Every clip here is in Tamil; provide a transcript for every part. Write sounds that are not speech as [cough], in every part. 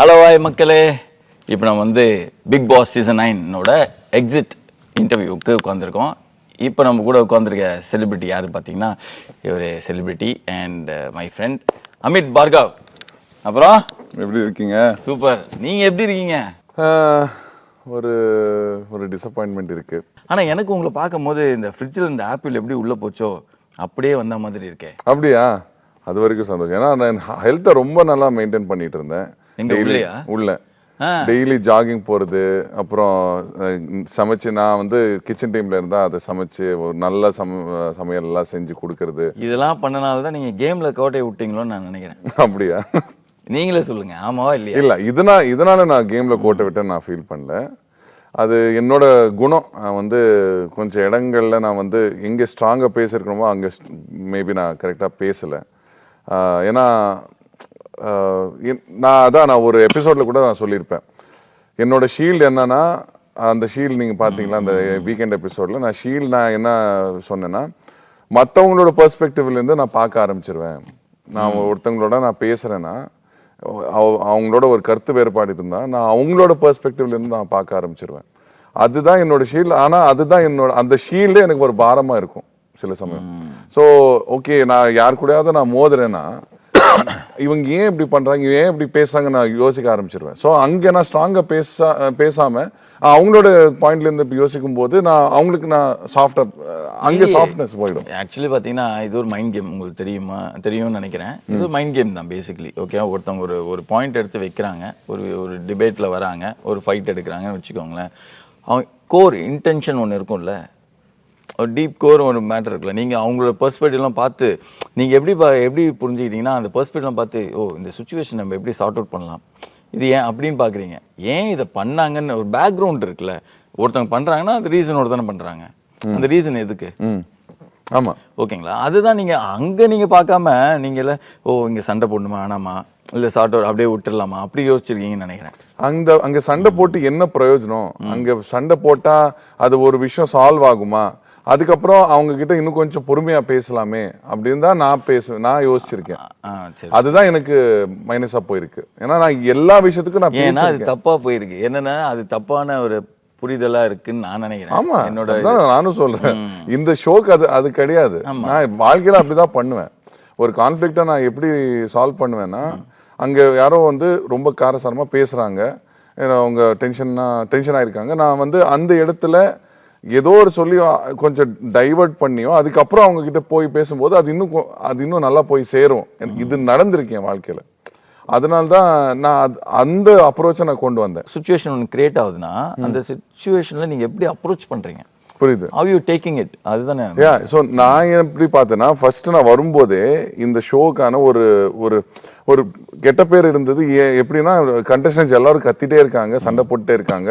ஹலோ வாய் மக்களே. இப்போ நம்ம வந்து பிக் பாஸ் சீசன் நைனோட எக்ஸிட் இன்டர்வியூக்கு உட்காந்துருக்கோம் இப்போ நம்ம கூட உட்காந்துருக்க செலிபிரிட்டி யாரு பார்த்தீங்கன்னா இவர் celebrity and my friend Amit Bhargav அப்புறம்? எப்படி இருக்கீங்க? சூப்பர் நீங்கள் எப்படி இருக்கீங்க? ஒரு ஒரு டிசப்பாயின்மெண்ட் இருக்கு. ஆனால் எனக்கு உங்களை பார்க்கும்போது இந்த ஃப்ரிட்ஜில் இருந்த ஆப்பிள் எப்படி உள்ளே போச்சோ அப்படியே வந்த மாதிரி இருக்கே. அப்படியா? அது வரைக்கும் சந்தோஷம். ஏன்னா நான் ஹெல்த்தை ரொம்ப நல்லா மெயின்டைன் பண்ணிட்டு இருந்தேன். எங்க உள்ளேயா? உள்ள. டெய்லி ஜாகிங் போறது அப்புறம் சமைச்சு நான் வந்து கிச்சன் டீம்ல இருந்தா அதை சமைச்சு ஒரு நல்ல சம சமையல் எல்லாம் செஞ்சு கொடுக்கறது. இதெல்லாம் பண்ணனால தான் நீங்கள் கேமில் கோட்டையை விட்டீங்களோன்னு நான் நினைக்கிறேன். [laughs] அப்படியா? நீங்களே சொல்லுங்க. ஆமாவா இல்லையா? இல்ல இதனா இதனால நான் கேம்ல கோட்டை விட்டேன்னு நான் ஃபீல் பண்ணல. அது என்னோட குணம். வந்து கொஞ்சம் இடங்கள்ல நான் வந்து எங்க ஸ்ட்ராங்கா பேசியிருக்கணுமோ அங்க மேபி நான் கரெக்டா பேசல. ஏன்னா நான் அதான் நான் ஒரு எபிசோட்ல கூட நான் சொல்லியிருப்பேன். என்னோட ஷீல்டு என்னன்னா அந்த ஷீல்டு நீங்க பாத்தீங்களா அந்த வீக்கெண்ட் எபிசோட்ல நான் ஷீல்டு நான் என்ன சொன்னேன்னா மற்றவங்களோட பெர்ஸ்பெக்டிவ்ல இருந்து நான் பார்க்க ஆரம்பிச்சிருவேன். நான் ஒருத்தவங்களோட நான் பேசுறேன்னா அவ- அவங்களோட ஒரு கருத்து வேறுபாடு இருந்தா நான் அவங்களோட பெர்ஸ்பெக்டிவ்ல இருந்து நான் பார்க்க ஆரம்பிச்சிருவேன். அதுதான் என்னோட ஷீல்டு ஆனா அதுதான் என்னோட அந்த ஷீல்டே எனக்கு ஒரு பாரமா இருக்கும் சில சமயம். ஸோ ஓகே நான் யார் கூடயாவது நான் மோதுறேன்னா இவங்க ஏன் இப்படி இவங்க ஏன் இப்படி பேசுறாங்க நான் யோசிக்க ஆரம்பிச்சிருவேன். ஸோ அங்க நான் ஸ்ட்ராங்கா பேச பேசாம அவங்களோட பாயிண்ட்ல இருந்து இப்படி யோசிக்கும் போது நான் அவங்களுக்கு நான் சாஃப்டா அங்கே சாஃப்ட்னஸ் போயிடும். ஆக்சுவலி பார்த்தீங்கன்னா இது ஒரு மைண்ட் கேம் உங்களுக்கு தெரியுமா? தெரியும்னு நினைக்கிறேன். இது மைண்ட் கேம் தான் பேசிக்கலி ஓகே ஒருத்தவங்க ஒரு ஒரு பாயிண்ட் எடுத்து வைக்கிறாங்க. ஒரு ஒரு டிபேட்டில் வராங்க. ஒரு ஃபைட் எடுக்கிறாங்கன்னு வச்சுக்கோங்களேன். அவங்க கோர் இன்டென்ஷன் ஒன்று இருக்கும்ல. ஒரு டீப் கோர் ஒரு மேட்டர் இருக்குல்ல. நீங்கள் அவங்களோட பெர்ஸ்பெக்டிவ்லாம் பார்த்து நீங்கள் எப்படி பா எப்படி புரிஞ்சுக்கிட்டீங்கன்னா அந்த பெர்ஸ்பெக்டிவ்லாம் பார்த்து ஓ இந்த சுச்சுவேஷன் நம்ம எப்படி சார்ட் அவுட் பண்ணலாம்? இது ஏன் அப்படின்னு பார்க்குறீங்க. ஏன் இதை பண்ணாங்கன்னு ஒரு பேக்ரவுண்ட் இருக்குல்ல. ஒருத்தவங்க பண்ணுறாங்கன்னா அந்த ரீசன் தானே பண்ணுறாங்க அந்த ரீசன் எதுக்கு? ம். ஆமா. ஓகேங்களா? அதுதான் நீங்க அங்க நீங்க பார்க்காம நீங்க இல்ல ஓ இங்க சண்டை போடணுமா வேணாமா? இல்ல சார்ட் அவுட் அப்படியே விட்டுறலாமா? அப்படி யோசிச்சிருக்கீங்கன்னு நினைக்கிறேன். அந்த அங்க சண்டை போட்டு என்ன பிரயோஜனம்? அங்க சண்டை போட்டா அது ஒரு விஷயம் சால்வ் ஆகுமா? அதுக்கப்புறம் அவங்க கிட்ட இன்னும் கொஞ்சம் பொறுமையா பேசலாமே அப்படின்னு தான் நான் பேச நான் யோசிச்சிருக்கேன். அதுதான் எனக்கு மைனஸா போயிருக்கு. ஏன்னா நான் எல்லா விஷயத்துக்கும் நான் ஏன்னா அது தப்பா போயிருக்கு. என்னன்னா அது தப்பான ஒரு புரிதலா இருக்குன்னு நான் நினைக்கிறேன். ஆமா. என்னோட நானும் சொல்றேன். இந்த ஷோக்கு அது அது கிடையாது. நான் வாழ்க்கையில அப்படிதான் பண்ணுவேன். ஒரு கான்ஃபிளிக்டை நான் எப்படி சால்வ் பண்ணுவேன்னா அங்க யாரோ வந்து ரொம்ப காரசாரமா பேசுறாங்க. ஏன்னா அவங்க டென்ஷன்னா டென்ஷன் ஆயிருக்காங்க. நான் வந்து அந்த இடத்துல ஏதோ ஒரு சொல்லி அ, கொஞ்சம் டைவர்ட் பண்ணியோ அதுக்கப்புறம் அவங்க கிட்ட போய் பேசும்போது அது இன்னும் அது இன்னும் நல்லா போய் சேரும். இது நடந்திருக்கு என் வாழ்க்கையில. அதனால தான் நான் அது- அந்த அப்ரோச்சை நான் கொண்டு வந்தேன். சுச்சுவேஷன் ஒன்று கிரியேட் ஆகுதுன்னா அந்த சுச்சுவேஷன்ல நீங்க எப்படி அப்ரோச் பண்றீங்க? புரியுது. How யூ டேக்கிங் இட் அதுதானே. யா ஸோ நான் எப்படி பார்த்தேன்னா ஃபர்ஸ்ட் நான் வரும்போதே இந்த ஷோக்கான ஒரு ஒரு ஒரு கெட்ட பேர் இருந்தது. எப்படின்னா கண்டஸ்டன்ஸ் எல்லாரும் கத்திட்டே இருக்காங்க சண்டை போட்டுட்டே இருக்காங்க.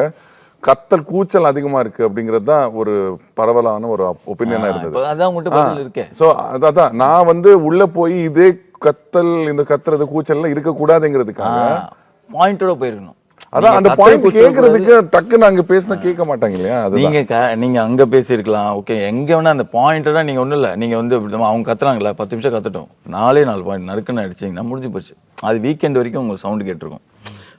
கத்தல் கூச்சல் அதிகமா இருக்கு அப்படிங்கிறது தான் ஒரு பரவலான ஒரு ஒப்பீனியனா இருந்தது. அதான் உங்கள்கிட்ட பதில் இருக்கே. ஸோ அதான் நான் வந்து உள்ள போய் இதே கத்தல் இந்த கத்துறது கூச்சல்லாம் இருக்கக்கூடாதுங்கிறதுக்காக பாயிண்டோட போயிருக்கணும். அதான் அந்த பாயிண்ட் கேட்கறதுக்கு டக்குன்னு அங்க பேசினா கேட்க மாட்டாங்க இல்லையா? நீங்க நீங்க அங்க பேசியிருக்கலாம். ஓகே எங்க வேணா அந்த பாயிண்டா நீங்க ஒண்ணும் இல்ல. நீங்க வந்து அவங்க கத்துறாங்களா பத்து நிமிஷம் கத்துட்டோம். நாலே நாலு பாயிண்ட் நறுக்குன்னு அடிச்சீங்கன்னா முடிஞ்சு போச்சு. அது வீக்கெண்ட் வரைக்கும் உங்களுக்கு சவுண்ட் கேட்டிருக்கும்.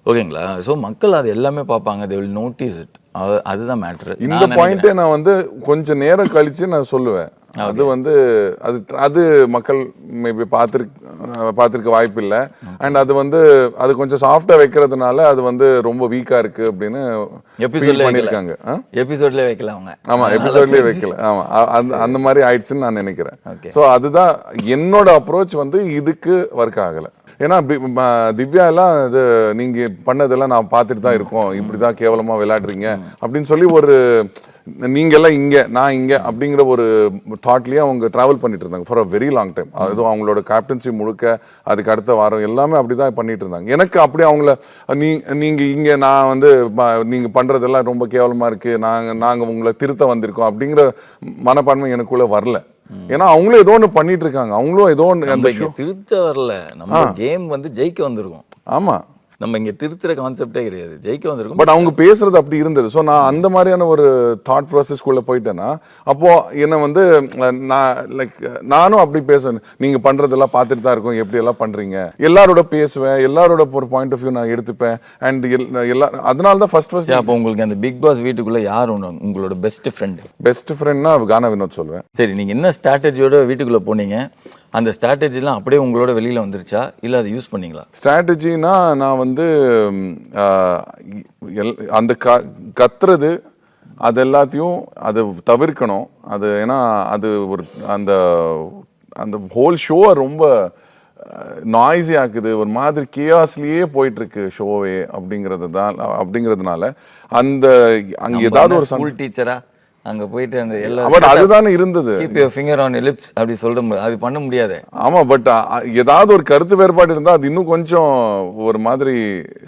ஓகேங்களா? ஸோ மக்கள் அது எல்லாமே பார்ப்பாங்க. தே வில் நோட்டீஸ் இட் அதுதான் மேட்ரு இந்த பாயிண்ட்டே நான் வந்து கொஞ்சம் நேரம் கழிச்சு நான் சொல்லுவேன். அது வந்து அது அது மக்கள் மேபி பார்த்துருக்க பார்த்துருக்க வாய்ப்பு இல்லை. அண்ட் அது வந்து அது கொஞ்சம் சாஃப்டா வைக்கிறதுனால அது வந்து ரொம்ப வீக்கா இருக்கு அப்படின்னு எபிசோட்ல பண்ணியிருக்காங்க. ஆ? எபிசோட்ல வைக்கல அவங்க. ஆமா எபிசோட்லயே வைக்கல. ஆமா அ- அந்த அந்த மாதிரி ஆயிடுச்சுன்னு நான் நினைக்கிறேன். சோ அதுதான் என்னோட அப்ரோச் வந்து இதுக்கு ஒர்க் ஆகல. ஏன்னா திவ்யா எல்லாம் இது நீங்க பண்ணதெல்லாம் நான் பார்த்துட்டு தான் இருக்கோம். இப்படிதான் கேவலமா விளையாடுறீங்க. அப்படின்னு சொல்லி ஒரு நீங்க எல்லாம் இங்க நான் இங்க அப்படிங்கிற ஒரு தாட்லயே அவங்க டிராவல் பண்ணிட்டு இருந்தாங்க for a very long time அதுவும் அவங்களோட கேப்டன்சி முழுக்க அதுக்கு அடுத்த வாரம் எல்லாமே அப்படிதான் பண்ணிட்டு இருந்தாங்க. எனக்கு அப்படி அவங்கள நீ நீங்க இங்க நான் வந்து ம- நீங்க பண்றதெல்லாம் ரொம்ப கேவலமா இருக்கு. நாங்க நாங்க உங்களை திருத்த வந்திருக்கோம் அப்படிங்கிற மனப்பான்மை எனக்குள்ள வரல. ஏன்னா அவங்களும் ஏதோ ஒன்று பண்ணிட்டு இருக்காங்க. அவங்களும் ஏதோ ஒன்று அந்த திருத்த வரல. நம்ம கேம் வந்து ஜெயிக்க வந்திருக்கோம். ஆமா. நம்ம இங்க திருத்துற கான்செப்டே கிடையாது. ஜெயிக்க வந்திருக்கோம். பட் அவங்க பேசுறது அப்படி இருந்தது. ஸோ நான் அந்த மாதிரியான ஒரு தாட் ப்ராசஸ்க்குள்ள போயிட்டேன்னா அப்போ என்ன வந்து நான் லைக் நானும் அப்படி பேசுவேன். நீங்க பண்றதெல்லாம் பார்த்துட்டு தான் இருக்கும். எப்படி எல்லாம் பண்றீங்க? எல்லாரோட பேசுவேன். எல்லாரோட ஒரு பாயிண்ட் ஆஃப் வியூ நான் எடுத்துப்பேன். அண்ட் எல்லா அதனால தான் ஃபர்ஸ்ட் ஃபர்ஸ்ட் அப்போ உங்களுக்கு அந்த பிக் பாஸ் வீட்டுக்குள்ள யார் ஒன்று உங்களோட பெஸ்ட் ஃப்ரெண்டு பெஸ்ட் ஃப்ரெண்ட்னா கானா வினோத் சொல்லுவேன் சரி நீங்க என்ன ஸ்ட்ராட்டஜியோட வீட்டுக்குள்ள போனீங்க? அந்த ஸ்ட்ராட்டஜிலாம் அப்படியே உங்களோட வெளியில வந்துருச்சா? இல்ல அதை யூஸ் பண்ணீங்களா? ஸ்ட்ராட்டஜினா நான் வந்து அந்த க கத்துறது அது எல்லாத்தையும் அது தவிர்க்கணும். அது ஏன்னா அது ஒரு அந்த அந்த ஹோல் ஷோவை ரொம்ப நாய்ஸி ஆக்குது. ஒரு மாதிரி கியாஸ்லயே போயிட்டு இருக்கு ஷோவே அப்படிங்கிறது தான் அப்படிங்கிறதுனால அந்த அங்க ஏதாவது ஒரு ஸ்கூல் டீச்சரா அங்க போயிட்டு அந்த எல்லா பட் அதுதானே இருந்தது. Keep your finger on lips அப்படி சொல்ற அது பண்ண முடியாது. ஆமா பட் ஏதாவது ஒரு கருத்து வேறுபாடு இருந்தா அது இன்னும் கொஞ்சம் ஒரு மாதிரி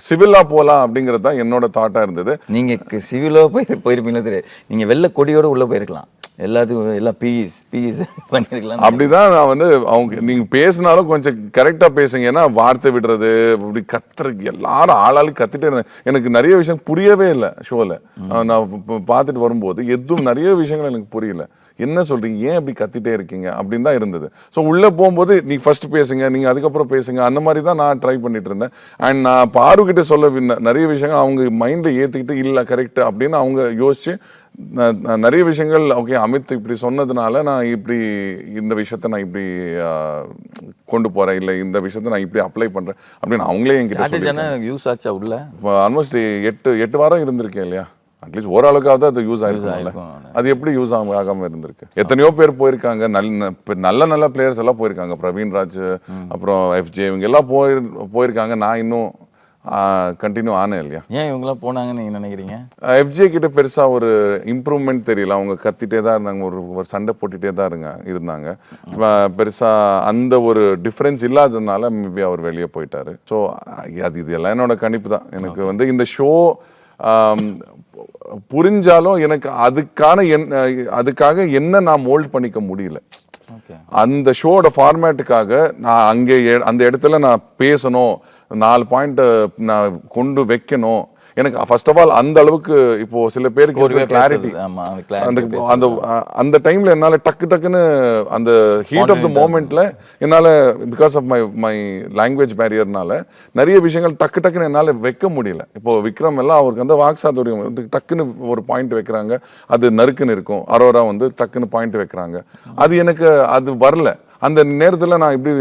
சிவிலா போலாம் அப்படிங்கிறது தான் என்னோட தாட்டா இருந்தது. நீங்க சிவிலோ போய் போயிருப்பீங்களா தெரியாது. நீங்க வெள்ளை கொடியோட உள்ள போயிருக்கலாம். எல்லாத்துக்கும் எல்லாம் பீஸ் பீஸ் [laughs] பண்ணிருக்கலாம். அப்படிதான் நான் வந்து அவங்க நீங்க பேசினாலும் கொஞ்சம் கரெக்டா பேசுங்க. ஏன்னா வார்த்தை விடுறது அப்படி கத்துறது எல்லாரும் ஆளாளு கத்திட்டே இருந்தேன். எனக்கு நிறைய விஷயம் புரியவே இல்லை ஷோல நான் பார்த்துட்டு வரும்போது எதுவும் நிறைய விஷயங்கள் எனக்கு புரியல. என்ன சொல்றீங்க? ஏன் இப்படி கத்திட்டே இருக்கீங்க? அப்படின்னு தான் இருந்தது. ஸோ உள்ள போகும்போது நீ ஃபர்ஸ்ட் பேசுங்க நீங்க அதுக்கப்புறம் பேசுங்க அந்த மாதிரி தான் நான் ட்ரை பண்ணிட்டு இருந்தேன். அண்ட் நான் பாரு கிட்ட சொல்ல நிறைய விஷயங்கள் அவங்க மைண்ட்ல ஏத்துக்கிட்டு இல்ல கரெக்ட் அப்படின்னு அவங்க யோசிச்சு நிறைய விஷயங்கள் ஓகே அமித் இப்படி சொன்னதுனால நான் இப்படி இந்த விஷயத்த நான் இப்படி கொண்டு போறேன். இல்லை இந்த விஷயத்த நான் இப்படி அப்ளை பண்றேன் அப்படின்னு அவங்களே என்கிட்ட யூஸ் ஆச்சா உள்ள? ஆல்மோஸ்ட் எட்டு எட்டு வாரம் இருந்திருக்கேன் இல்லையா? அட்லீஸ்ட் ஓரளவுக்காவது அது யூஸ் ஆயிருக்கும். அது எப்படி யூஸ் ஆகாம ஆகாம இருந்திருக்கு? எத்தனையோ பேர் போயிருக்காங்க. நல்ல நல்ல நல்ல பிளேயர்ஸ் எல்லாம் போயிருக்காங்க. பிரவீன் ராஜ் அப்புறம் எஃப்ஜே இவங்க எல்லாம் போய் போயிருக்காங்க. நான் இன்னும் கண்டினியூ ஆனேன் இல்லையா? ஏன் இவங்கெல்லாம் போனாங்கன்னு நீங்க நினைக்கிறீங்க? எஃப்ஜே கிட்ட பெருசா ஒரு இம்ப்ரூவ்மெண்ட் தெரியல. அவங்க கத்திட்டே தான் இருந்தாங்க. ஒரு ஒரு சண்டை போட்டுட்டே தான் இருங்க இருந்தாங்க. அஹ் பெருசா அந்த ஒரு டிஃபரன்ஸ் இல்லாததுனால மேபி அவர் வெளியே போயிட்டாரு. ஸோ அது இது எல்லாம் என்னோட கணிப்பு தான். எனக்கு வந்து இந்த ஷோ புரிஞ்சாலும் எனக்கு அதுக்கான என் அதுக்காக என்ன நான் மோல்ட் பண்ணிக்க முடியல. அந்த ஷோட ஃபார்மேட்டுக்காக நான் அங்கே அந்த இடத்துல நான் பேசணும் நாலு பாயிண்ட் நான் கொண்டு வைக்கணும் எனக்கு ஃபர்ஸ்ட் ஆஃப் ஆல் அந்த அளவுக்கு இப்போ சில பேருக்கு பொறுமையா கிளாரிட்டி அந்த அந்த அந்த டைம்ல என்னால டக்கு டக்குன்னு அந்த ஹீட் ஆஃப் த மோமெண்ட்ல என்னால because of my my language பேரியர்னால நிறைய விஷயங்கள் டக்கு டக்குன்னு என்னால வைக்க முடியல. இப்போ விக்ரம் எல்லாம் அவருக்கு வந்து வாக்சாதுரியம் வந்து டக்குன்னு ஒரு பாயிண்ட் வைக்கிறாங்க. அது நறுக்குன்னு இருக்கும். அரோரா வந்து டக்குன்னு பாயிண்ட் வைக்கிறாங்க. அது எனக்கு அது வரல. அந்த நேரத்துல நான் இப்படி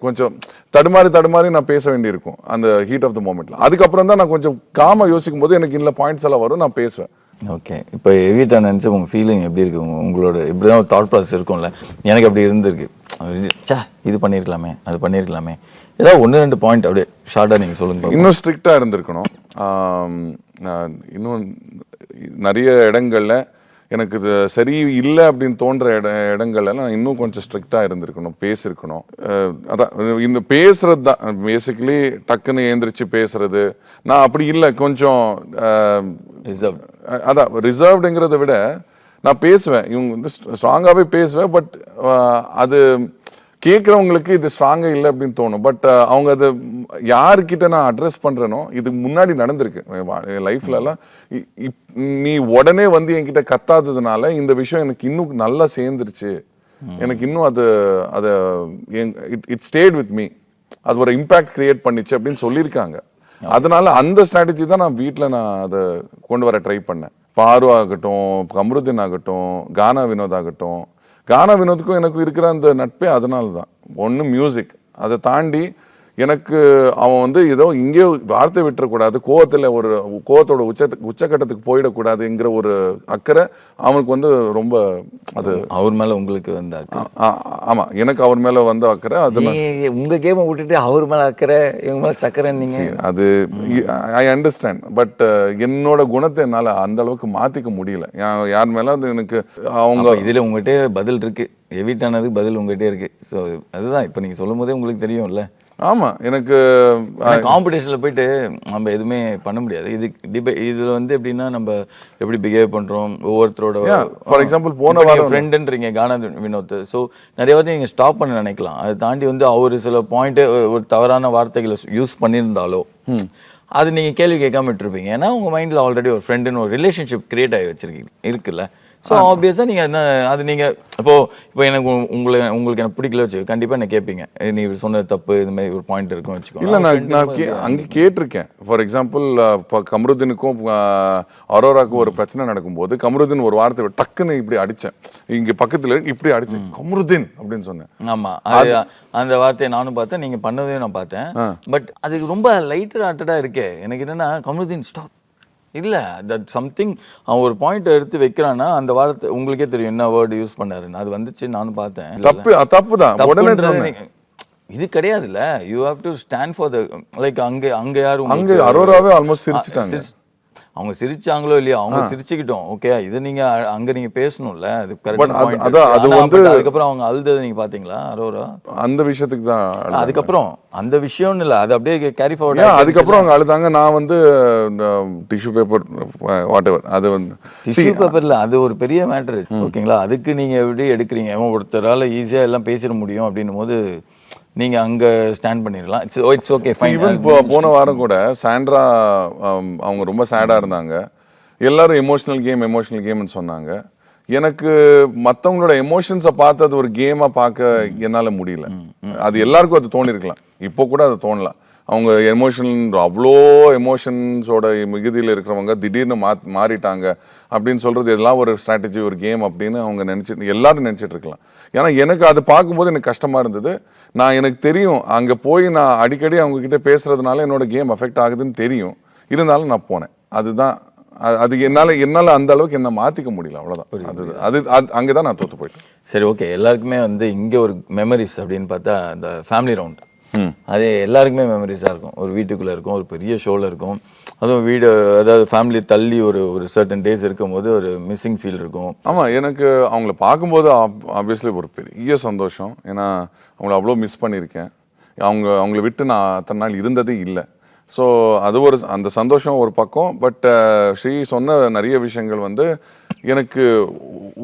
கொஞ்சம் தடுமாறி தடுமாறி நான் பேச வேண்டியிருக்கும் அந்த ஹீட் ஆஃப் த மோமெண்ட்ல அதுக்கப்புறம் தான் நான் கொஞ்சம் காமா யோசிக்கும் போது எனக்கு இந்த பாயிண்ட்ஸ் எல்லாம் வரும் நான் பேசுவேன். ஓகே இப்போ எவிட்டா நினச்சி உங்க ஃபீலிங் எப்படி இருக்கு? உங்க- உங்களோட இப்படிதான் ஒரு தாட் ப்ராசஸ் இருக்கும்ல. எனக்கு அப்படி இருந்திருக்கு. சே இது பண்ணியிருக்கலாமே அது பண்ணியிருக்கலாமே ஏதாவது ஒன்று ரெண்டு பாயிண்ட் அப்படியே ஷார்ட்டாக நீங்கள் சொல்லுங்க பாப்போம். இன்னும் ஸ்ட்ரிக்டா இருந்திருக்கணும். இன்னும் நிறைய இடங்கள்ல எனக்கு இது சரி இல்லை அப்படின்னு தோன்ற இட இடங்கள்ல நான் இன்னும் கொஞ்சம் ஸ்ட்ரிக்டா இருந்திருக்கணும் பேசியிருக்கணும் அதான் இந்த பேசுறது தான். பேசிக்கலி டக்குன்னு ஏந்திரிச்சு பேசுறது. நான் அப்படி இல்லை கொஞ்சம். அ- அதான் ரிசர்வ்டுங்கிறத விட நான் பேசுவேன். இவங்க வந்து ஸ்ட்ராங்காகவே பேசுவேன் பட் அது கேட்குறவங்களுக்கு இது ஸ்ட்ராங்காக இல்லை அப்படின்னு தோணும். பட் அவங்க அதை யாருக்கிட்ட நான் அட்ரஸ் பண்ணுறேனோ இது முன்னாடி நடந்திருக்கு. லைஃப்ல எல்லாம் இ- இப்- நீ உடனே வந்து என்கிட்ட கத்தாததுனால இந்த விஷயம் எனக்கு இன்னும் நல்லா சேர்ந்துருச்சு. எனக்கு இன்னும் அது அதை இட் ஸ்டேட் வித் மீ அது ஒரு இம்பாக்ட் கிரியேட் பண்ணிச்சு அப்படின்னு சொல்லியிருக்காங்க. அதனால அந்த ஸ்ட்ராட்டஜி தான் நான் வீட்டில் நான் அதை கொண்டு வர ட்ரை பண்ணேன். பாரு ஆகட்டும் கமருதீன் ஆகட்டும் கானா வினோத் ஆகட்டும் கானா வினோத்துக்கும் எனக்கு இருக்கிற அந்த நட்பே அதனால தான் ஒன்று மியூசிக் அதை தாண்டி எனக்கு அவன் வந்து ஏதோ இங்கேயோ வார்த்தை விட்டுறக்கூடாது கோவத்தில் ஒரு கோவத்தோட உச்ச உச்சக்கட்டத்துக்கு போயிடக்கூடாதுங்கிற ஒரு அக்கறை அவனுக்கு வந்து ரொம்ப அது அவர் மேல உங்களுக்கு வந்து அக்கறை. ஆ- ஆமா எனக்கு அவர் மேல வந்த அக்கறை அது ஏய், உங்க கேமை விட்டுட்டு அவர் மேல அக்கறை இவங்க மேல சக்கரை அது ஐ அண்டர்ஸ்டாண்ட் பட் என்னோட குணத்தை என்னால அந்த அளவுக்கு மாத்திக்க முடியல. யார் மேல அது எனக்கு அவங்க இதுல உங்ககிட்ட பதில் இருக்கு. எவிட்டானதுக்கு பதில் உங்ககிட்ட இருக்கு. ஸோ அதுதான் இப்போ நீங்க சொல்லும் போதே உங்களுக்கு தெரியும்ல. ஆமா எனக்கு காம்படிஷனில் போயிட்டு நம்ம எதுவுமே பண்ண முடியாது. இது டிபே இதில் வந்து எப்படின்னா நம்ம எப்படி பிஹேவ் பண்ணுறோம் ஒவ்வொருத்தரோட ஃபார் எக்ஸாம்பிள் போன வாரம் ஃப்ரெண்டுன்றீங்க கானா வினோத். ஸோ நிறைய வாட்டி நீங்கள் ஸ்டாப் பண்ண நினைக்கலாம். அதை தாண்டி வந்து அவர் சில பாயிண்ட்டு ஒரு தவறான வார்த்தைகளை யூஸ் பண்ணியிருந்தாலோ அது நீங்கள் கேள்வி கேட்காம விட்டுருப்பீங்க. ஏன்னா உங்கள் மைண்டில் ஆல்ரெடி ஒரு ஃப்ரெண்டுன்னு ஒரு ரிலேஷன்ஷிப் கிரியேட் ஆகி வச்சிருக்கீங்க இருக்குல்ல. ஸோ ஆப்வியஸாக நீங்கள் என்ன அது நீங்கள் இப்போ இப்போ எனக்கு உங்களை உங்களுக்கு எனக்கு பிடிக்கல வச்சு கண்டிப்பாக என்ன கேட்பீங்க "ஏய், நீ சொன்னது தப்பு இந்த மாதிரி ஒரு பாயிண்ட் இருக்கும் வச்சுக்கோங்க. இல்ல நான் நான் கே- அங்க கேட்டிருக்கேன். ஃபார் எக்ஸாம்பிள் இப்போ கமருதீனுக்கும் அரோராக்கும் ஒரு பிரச்சனை நடக்கும்போது கமருதீன் ஒரு வார்த்தை டக்குன்னு இப்படி அடிச்சேன். இங்க பக்கத்துல இப்படி அடிச்சேன். கமருதீன் அப்படின்னு சொன்னேன். ஆமா. அது அந்த வார்த்தையை நானும் பார்த்தேன் நீங்க பண்ணதையும் நான் பார்த்தேன். பட் அது ரொம்ப லைட்டர் ஹார்ட்டடா இருக்கே. எனக்கு என்னன்னா கமருதீன் ஸ்டாப் இல்ல தட் சம்திங் அவன் ஒரு பாயிண்ட் எடுத்து வைக்கிறான்னா அந்த வார்த்தை உங்களுக்கே தெரியும் என்ன வேர்டு யூஸ் பண்ணாருன்னு. அது வந்துச்சு நானும் பார்த்தேன். தப்பு தப்பு தான் உடனே இது கிடையாதுல்ல. You have to stand for the like அங்க அங்க யாரும் அங்க அரோராவே ஆல்மோஸ்ட் சிரிச்சிட்டாங்க. சிரிச்சு- அவங்க சிரிச்சாங்களோ இல்லையோ அவங்க சிரிச்சுக்கிட்டோம் ஓகே இது நீங்க அங்க நீங்க பேசணும்ல அது கரெக்ட் அது- வந்து- அதுக்கப்புறம் அவங்க அழுததை நீங்க பாத்தீங்களா அரோரா? அந்த விஷயத்துக்கு தான். அதுக்கப்புறம் அந்த விஷயம்னு இல்ல அது அப்படியே கேரி ஃபார்வர்ட் அதுக்கப்புறம் அவங்க அழுதாங்க நான் வந்து டிஷ்யூ பேப்பர் வாட் எவர் அது வந்து டிஷ்யூ பேப்பர்ல அது ஒரு பெரிய மேட்டர் ஓகேங்களா அதுக்கு நீங்க எப்படி எடுக்கிறீங்க? ஒருத்தரால ஈஸியா எல்லாம் பேசிட முடியும் அப்படின்னும் போது நீங்க அங்க ஸ்டாண்ட் பண்ணிடலாம். It's it's okay fine even போன வாரம் கூட சாண்ட்ரா அவங்க ரொம்ப சேடா இருந்தாங்க. எல்லாரும் எமோஷனல் கேம் எமோஷனல் கேம்னு சொன்னாங்க. எனக்கு மத்தவங்களோட எமோஷன்ஸை பார்த்து அது ஒரு கேமா பார்க்க என்னால முடியல. அது எல்லாருக்கும் அது தோணிருக்கலாம். இப்போ கூட அது தோணலாம். அவங்க எமோஷன் அவ்வளோ எமோஷன்ஸோட மிகுதியில் இருக்கிறவங்க திடீர்னு மா மாறிட்டாங்க அப்படின்னு சொல்றது எல்லாம் ஒரு ஸ்ட்ராட்டஜி ஒரு கேம் அப்படின்னு அவங்க நினைச்சிட்டு எல்லாரும் நினைச்சிட்டு இருக்கலாம். ஏன்னா எனக்கு அது பார்க்கும்போது எனக்கு கஷ்டமா இருந்தது. நான் எனக்கு தெரியும் அங்க போய் நான் அடிக்கடி அவங்க கிட்ட பேசுறதுனால என்னோட கேம் அஃபெக்ட் ஆகுதுன்னு தெரியும். இருந்தாலும் நான் போனேன். அதுதான் அது என்னால என்னால அந்த அளவுக்கு என்ன மாத்திக்க முடியல அவ்வளவுதான். அது அது அது- அங்கதான் நான் தோத்து போயிட்டேன். சரி ஓகே எல்லாருக்குமே வந்து இங்க ஒரு மெமரிஸ் அப்படின்னு பார்த்தா அந்த ஃபேமிலி ரவுண்ட் அது எல்லாருக்குமே மெமரிஸாக இருக்கும். ஒரு வீட்டுக்குள்ளே இருக்கும் ஒரு பெரிய ஷோவில் இருக்கும். அதுவும் வீடு அதாவது ஃபேமிலி தள்ளி ஒரு ஒரு சர்டன் டேஸ் இருக்கும்போது ஒரு மிஸ்ஸிங் ஃபீல் இருக்கும். ஆமாம் எனக்கு அவங்கள பார்க்கும்போது ஆப்வியஸ்லி ஒரு பெரிய சந்தோஷம். ஏன்னா அவங்கள அவ்வளோ மிஸ் பண்ணியிருக்கேன். அவங்க அவங்கள விட்டு நான் அத்தனை நாள் இருந்ததே இல்லை. ஸோ அது ஒரு அந்த சந்தோஷம் ஒரு பக்கம் பட் ஸ்ரீ சொன்ன நிறைய விஷயங்கள் வந்து எனக்கு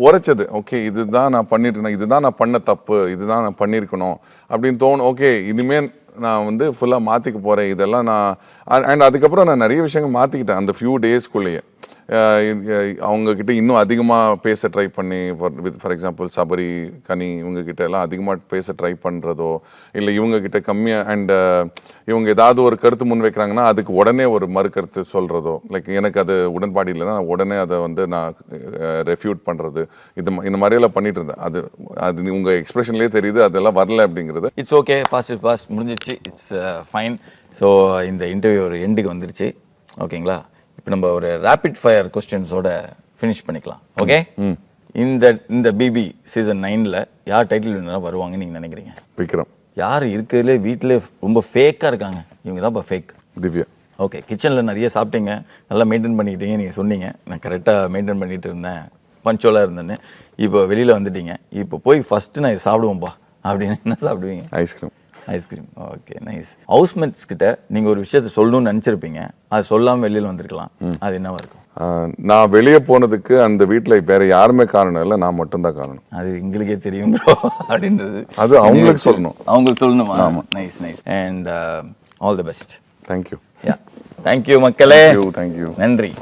உரைச்சது. ஓகே இதுதான் நான் பண்ணிட்டு இருந்தேன். இதுதான் நான் பண்ண தப்பு. இதுதான் நான் பண்ணியிருக்கணும். அப்படின்னு தோணும் ஓகே இனிமேல் நான் வந்து ஃபுல்லாக மாற்றிக்க போகிறேன் இதெல்லாம் நான் அண்ட் அதுக்கப்புறம் நான் நிறைய விஷயங்கள் மாற்றிக்கிட்டேன் அந்த ஃபியூ டேஸ்க்குள்ளேயே அவங்கக்கிட்ட இன்னும் அதிகமாக பேச ட்ரை பண்ணி for with for example Sabari Kani இவங்கக்கிட்ட எல்லாம் அதிகமாக பேச ட்ரை பண்ணுறதோ இல்லை இவங்கக்கிட்ட கம்மியாக அண்ட் இவங்க ஏதாவது ஒரு கருத்து முன் வைக்கிறாங்கன்னா அதுக்கு உடனே ஒரு மறு கருத்து சொல்கிறதோ லைக் எனக்கு அது உடன்பாடு இல்லைன்னா உடனே அதை வந்து நான் ரெஃப்யூட் பண்ணுறது இது இந்த மாதிரியெல்லாம் பண்ணிட்டு இருந்தேன். அது அது உங்கள் எக்ஸ்பிரஷன்லேயே தெரியுது அதெல்லாம் வரல அப்படிங்கிறது. இட்ஸ் ஓகே பாஸ் பாஸ் முடிஞ்சிச்சு இட்ஸ் ஃபைன் ஸோ இந்த இன்டர்வியூ ஒரு எண்டுக்கு வந்துருச்சு. ஓகேங்களா இப்போ நம்ம ஒரு ரேபிட் ஃபயர் கொஸ்டின்ஸோட ஃபினிஷ் பண்ணிக்கலாம். ஓகே இந்த இந்த பிபி சீசன் நைனில் யார் டைட்டில் வின்னராக வருவாங்கன்னு நீங்கள் நினைக்கிறீங்க? விக்ரம். யார் இருக்கிறதுலே வீட்டிலே ரொம்ப ஃபேக்காக இருக்காங்க. இவங்க தான் இப்போ ஃபேக் திவ்யா. ஓகே கிச்சனில் நிறைய சாப்பிட்டீங்க. நல்லா மெயின்டைன் பண்ணிக்கிட்டீங்க நீங்கள் சொன்னீங்க. நான் கரெக்டாக மெயின்டைன் பண்ணிட்டு இருந்தேன். பஞ்சுவலாக இருந்தேன்னு. இப்போ வெளியில் வந்துட்டீங்க. இப்போ போய் ஃபஸ்ட்டு நான் இதை சாப்பிடுவோம்ப்பா அப்படின்னு என்ன சாப்பிடுவீங்க? Ice cream ice cream. Okay nice. Housemates கிட்ட நீங்கள் ஒரு விஷயத்த சொல்லணும்னு நினச்சிருப்பீங்க. அது சொல்லாமல் வெளியில் வந்திருக்கலாம். அது என்னவா இருக்கும்? நான் வெளியே போனதுக்கு அந்த வீட்டில் வேற யாருமே காரணம் இல்லை. நான் மட்டும்தான் காரணம். அது எங்களுக்கே தெரியும் ப்ரோ அப்படின்றது. அது அவங்களுக்கு சொல்லணும். அவங்களுக்கு சொல்லணுமா? Nice nice. And all the best thank you yeah thank you மக்களே. தேங்க்யூ நன்றி.